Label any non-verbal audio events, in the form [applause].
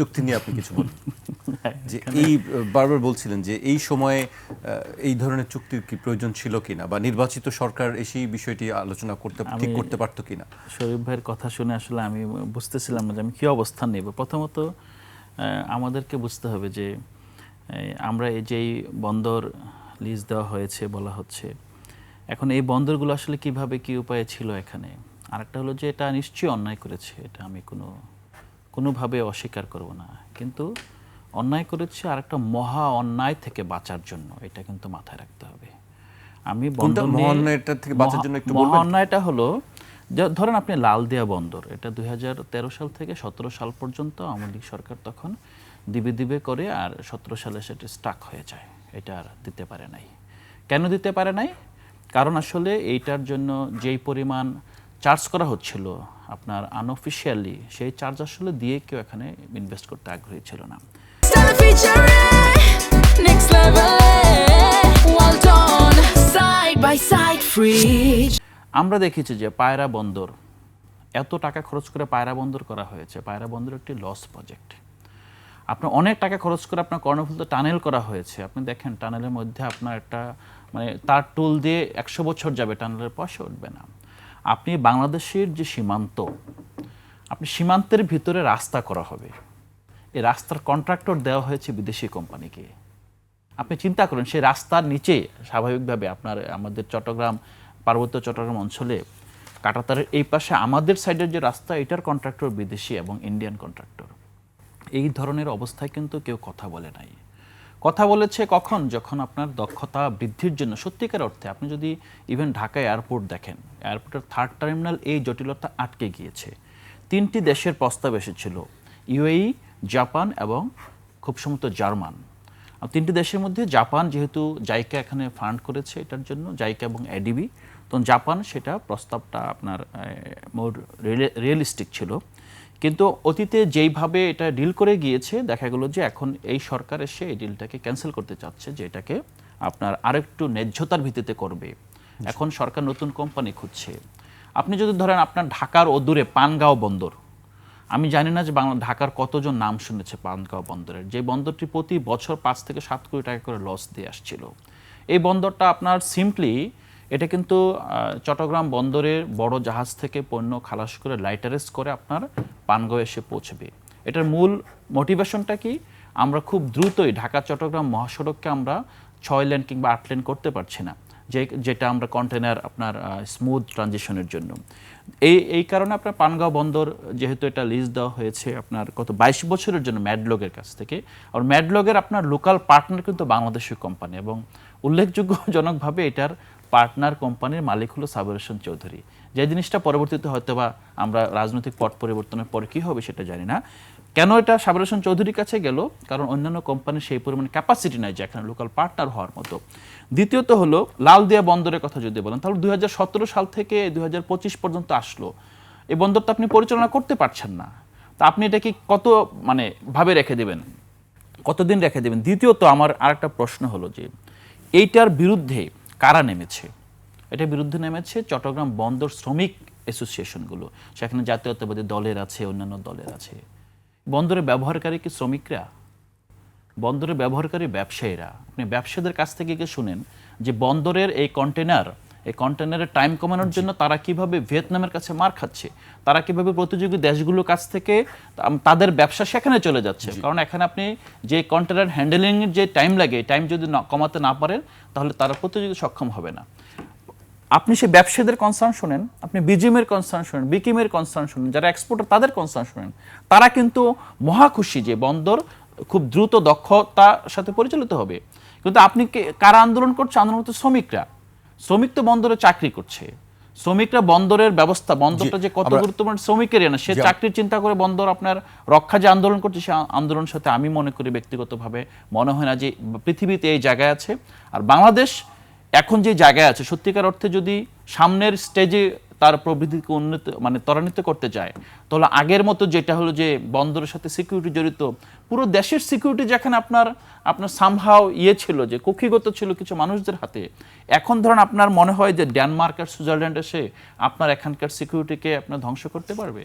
চুক্তি নিয়ে আপনি কিছু বলুন। [laughs] যে এই বারবার বলছিলেন যে এই সময়ে এই ধরনের চুক্তির কি প্রয়োজন ছিল কিনা বা নির্বাচিত সরকার এসেই বিষয়টি আলোচনা করতে ঠিক করতে পারতো কিনা? শরীফ ভাইয়ের কথা শুনে আসলে আমি বুঝতেছিলাম না যে আমি কী অবস্থান নেব। প্রথমত আমাদেরকে বুঝতে হবে যে আমরা এই যেই বন্দর লিজ দেওয়া হয়েছে বলা হচ্ছে এখন এই বন্দরগুলো আসলে কীভাবে কি উপায়ে ছিল এখানে? আরেকটা হলো যে এটা নিশ্চয়ই অন্যায় করেছে এটা আমি কোনো কোনোভাবে অস্বীকার করব না। কিন্তু অন্যায় করেছে আরেকটা মহা অন্যায় থেকে বাঁচার জন্য। এটা কিন্তু মাথায় রাখতে হবে। আমি মহা থেকে বাঁচার জন্য একটু মহা অন্যায়টা হলো ধরেন আপনি লাল লালদিয়া বন্দর এটা দুই হাজার তেরো সাল থেকে সতেরো সাল পর্যন্ত আওয়ামী লীগ সরকার তখন দিবে দিবে করে আর সতেরো সালে সেটা স্টাক হয়ে যায়। এটা আর দিতে পারে নাই। কেন দিতে পারে নাই? কারণ আসলে এইটার জন্য যেই পরিমাণ চার্জ করা হচ্ছিল আপনার আনঅফিসিয়ালি সেই চার্জ আসলে দিয়ে কেউ এখানে ইনভেস্ট করতে আগ্রহী ছিল না. আমরা দেখেছি যে পায়রা বন্দর এত টাকা খরচ করে পায়রা বন্দর করা হয়েছে। পায়রা বন্দর একটি লস প্রজেক্ট আপনার অনেক টাকা খরচ করে আপনার কর্ণফুলতে টানেল করা হয়েছে। আপনি দেখেন টানেলের মধ্যে আপনার একটা মানে তার টুল দিয়ে একশো বছর যাবে টানেলের পয়সা উঠবে না। আপনি বাংলাদেশের যে সীমান্ত, আপনি সীমান্তের ভিতরে রাস্তা করা হবে। এই রাস্তার কন্ট্রাক্টর দেওয়া হয়েছে বিদেশি কোম্পানিকে। আপনি চিন্তা করেন, সেই রাস্তার নিচে স্বাভাবিকভাবে আপনার, আমাদের চট্টগ্রাম, পার্বত্য চট্টগ্রাম অঞ্চলে কাটাতারের এই পাশে আমাদের সাইডের যে রাস্তা, এটার কন্ট্রাক্টর বিদেশি এবং ইন্ডিয়ান কন্ট্রাক্টর এই ধরনের অবস্থায় কিন্তু কেউ কথা বলে নাই। কথা বলেছে কখন? যখন আপনার দক্ষতা বৃদ্ধির জন্য। সত্যিকার অর্থে আপনি যদি ইভেন ঢাকা এয়ারপোর্ট দেখেন এয়ারপোর্টের থার্ড টার্মিনাল এই জটিলতা আটকে গিয়েছে। তিনটি দেশের প্রস্তাব এসেছিল ইউএই জাপান এবং খুব সম্ভবত জার্মান। তিনটি দেশের মধ্যে জাপান যেহেতু জাইকা এখানে ফান্ড করেছে এটার জন্য, জাইকা এবং এডিবি তো জাপান সেটা প্রস্তাবটা আপনার মোর রিয়েলিস্টিক ছিল। কিন্তু অতীতে যেইভাবে এটা ডিল করে গিয়েছে দেখা গেল যে এখন এই সরকার এসে এই ডিলটাকে ক্যান্সেল করতে চাচ্ছে যে এটাকে আপনার আরেকটু ন্যায্যতার ভিত্তিতে করবে। এখন সরকার নতুন কোম্পানি খুঁজছে। আপনি যদি ধরেন আপনার ঢাকার অদূরে পানগাঁও বন্দর আমি জানি না যে বাংলা ঢাকার কতজন নাম শুনেছে পানগাঁও বন্দরের যে বন্দরটি প্রতি বছর পাঁচ থেকে সাত কোটি টাকা করে লস দিয়ে আসছিল। এই বন্দরটা আপনার সিম্পলি এটা কিন্তু চট্টগ্রাম বন্দরের বড় জাহাজ থেকে পণ্য খালাস করে লাইটারেস করে আপনার পানগাঁও এসে পৌঁছবে। এটার মূল মোটিভেশনটা কি? আমরা খুব দ্রুতই ঢাকা, চট্টগ্রাম মহাসড়ককে আমরা ছয় লেন কিংবা আট লেন করতে পারছি না, যে, যেটা আমরা কন্টেনার আপনার স্মুথ ট্রানজিশনের জন্য। এই এই কারণে আপনার পানগাঁও বন্দর যেহেতু এটা লিজ দেওয়া হয়েছে আপনার কত বাইশ বছরের জন্য ম্যাডলগের কাছ থেকে, আর ম্যাডলগের আপনার লোকাল পার্টনার কিন্তু বাংলাদেশের কোম্পানি এবং উল্লেখযোগ্যজনকভাবে এটার পার্টনার কোম্পানির মালিক হলো সাবরেশন চৌধুরী। যে জিনিসটা পরবর্তীতে হয়তো বা আমরা রাজনৈতিক পট পরিবর্তনের পরে কী হবে সেটা জানি না। কেন এটা সাবরেশন চৌধুরীর কাছে গেল? কারণ অন্যান্য কোম্পানির সেই পরিমাণ ক্যাপাসিটি নাই যে এখানে লোকাল পার্টনার হওয়ার মতো। দ্বিতীয়ত হলো, লালদিয়া বন্দরের কথা যদি বলেন, তাহলে দুই হাজার সতেরো সাল থেকে দুই হাজার পঁচিশ পর্যন্ত আসলো। এই বন্দরটা আপনি পরিচালনা করতে পারছেন না। তা আপনি এটা কি কত মানে ভাবে রেখে দেবেন? কতদিন রেখে দেবেন? দ্বিতীয়ত আমার আরেকটা প্রশ্ন হলো যে, এইটার বিরুদ্ধে কারা নেমেছে? এটার বিরুদ্ধে নেমেছে চট্টগ্রাম বন্দর শ্রমিক অ্যাসোসিয়েশনগুলো, সেখানে জাতীয়তাবাদী দলের আছে, অন্যান্য দলের আছে। বন্দরে ব্যবহারকারী কি শ্রমিকরা? বন্দরে ব্যবহারকারী ব্যবসায়ীরা। আপনি ব্যবসায়ীদের কাছ থেকে গিয়ে শুনেন যে বন্দরের এই কন্টেনার এই কন্টেনারের টাইম কমানোর জন্য তারা কীভাবে ভিয়েতনামের কাছে মার খাচ্ছে? তারা কীভাবে প্রতিযোগী দেশগুলোর কাছ থেকে তাদের ব্যবসা সেখানে চলে যাচ্ছে? কারণ এখানে আপনি যে কন্টেনার হ্যান্ডেলিংয়ের যে টাইম লাগে টাইম যদি কমাতে না পারেন তাহলে তারা প্রতিযোগী সক্ষম হবে না। আপনি সেই ব্যবসায়ীদের কনসার্ন শুনেন আপনি বিজিএমের কনসার্ন শুনেন বিকিমের কনসার্ন শুনেন যারা এক্সপোর্টার তাদের কনসার্ন শুনেন তারা কিন্তু মহা খুশি যে বন্দর খুব দ্রুত দক্ষতার সাথে পরিচালিত হবে। কিন্তু আপনি কারা আন্দোলন করছে? আন্দোলন শ্রমিকরা। শ্রমিক তো বন্দরে চাকরি করছে। শ্রমিকরা বন্দরের ব্যবস্থা বন্দরটা যে কত গুরুত্বপূর্ণ শ্রমিকের না সে চাকরির চিন্তা করে বন্দর আপনার রক্ষা যে আন্দোলন করছে সে আন্দোলনের সাথে আমি মনে করি ব্যক্তিগতভাবে মনে হয় না যে পৃথিবীতে এই জায়গায় আছে। আর বাংলাদেশ এখন যে জায়গায় আছে সত্যিকার অর্থে যদি সামনের স্টেজে তার প্রবৃদ্ধিকে উন্নত মানে ত্বরান্বিত করতে চায় তাহলে আগের মতো যেটা হলো যে বন্দরের সাথে সিকিউরিটি জড়িত, পুরো দেশের সিকিউরিটি যেখানে আপনার আপনার সামহাও ইয়ে ছিল যে কক্ষিগত ছিল কিছু মানুষদের হাতে। এখন ধরুন আপনার মনে হয় যে ডেনমার্ক আর সুইজারল্যান্ড এসে আপনার এখানকার সিকিউরিটিকে আপনার ধ্বংস করতে পারবে?